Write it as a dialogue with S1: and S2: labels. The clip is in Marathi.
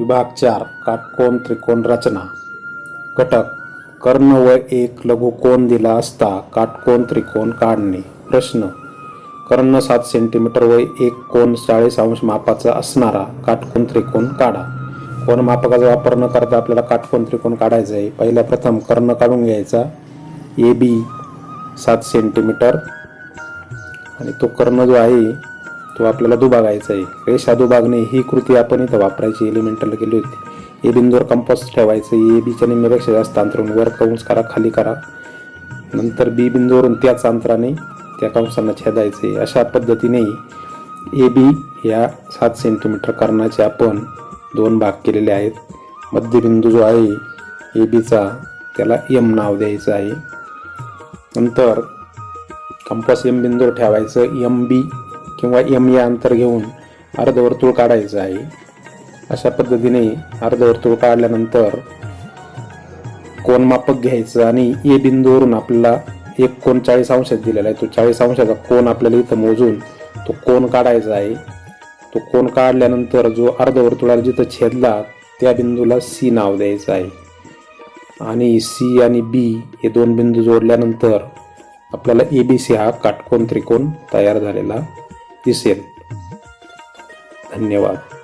S1: विभाग चार काटकोन त्रिकोण रचना. घटक कर्ण व एक लघुकोन दिला असता काटकोन त्रिकोण काढणे. प्रश्न कर्ण सात सेंटीमीटर व एक कोन चाळीस अंश मापाचा असणारा काटकोन त्रिकोण काढा. कोन मापकाचा वापर न करता आपल्याला काटकोन त्रिकोण काढायचा आहे. पहिल्या प्रथम कर्ण काढून घ्यायचा. ए बी सात सेंटीमीटर आणि तो कर्ण जो आहे तो आपल्याला दुभागायचा आहे रेषा दुभागणे ही कृती आपण इथं वापरायची एलिमेंटल केली होती. ए बिंदूवर कंपास ठेवायचं ए बीच्या निम्म्यापेक्षा जास्त अंतरून वर कंस करा खाली करा. नंतर बी बिंदूवरून त्याच अंतराने त्या कंसांना छेदायचे. अशा पद्धतीने ए बी या सात सेंटीमीटर कर्णाचे आपण दोन भाग केलेले आहेत. मध्यबिंदू जो आहे ए बीचा त्याला एम नाव द्यायचं आहे. नंतर कंपास एम बिंदूवर ठेवायचं. एम बी किंवा एम या अंतर घेऊन अर्धवर्तुळ काढायचं आहे. अशा पद्धतीने अर्धवर्तुळ काढल्यानंतर कोण मापक घ्यायचं आणि ए बिंदूवरून आपल्याला एक कोण चाळीस अंशात दिलेला आहे. तो चाळीस अंशाचा कोण आपल्याला इथं मोजून तो कोण काढायचा आहे. तो कोण काढल्यानंतर जो अर्धवर्तुळाला जिथं छेदला त्या बिंदूला सी नाव द्यायचं आहे. आणि सी आणि बी हे दोन बिंदू जोडल्यानंतर आपल्याला ए बी सी हा काटकोन त्रिकोण तयार झालेला दिसेल. धन्यवाद.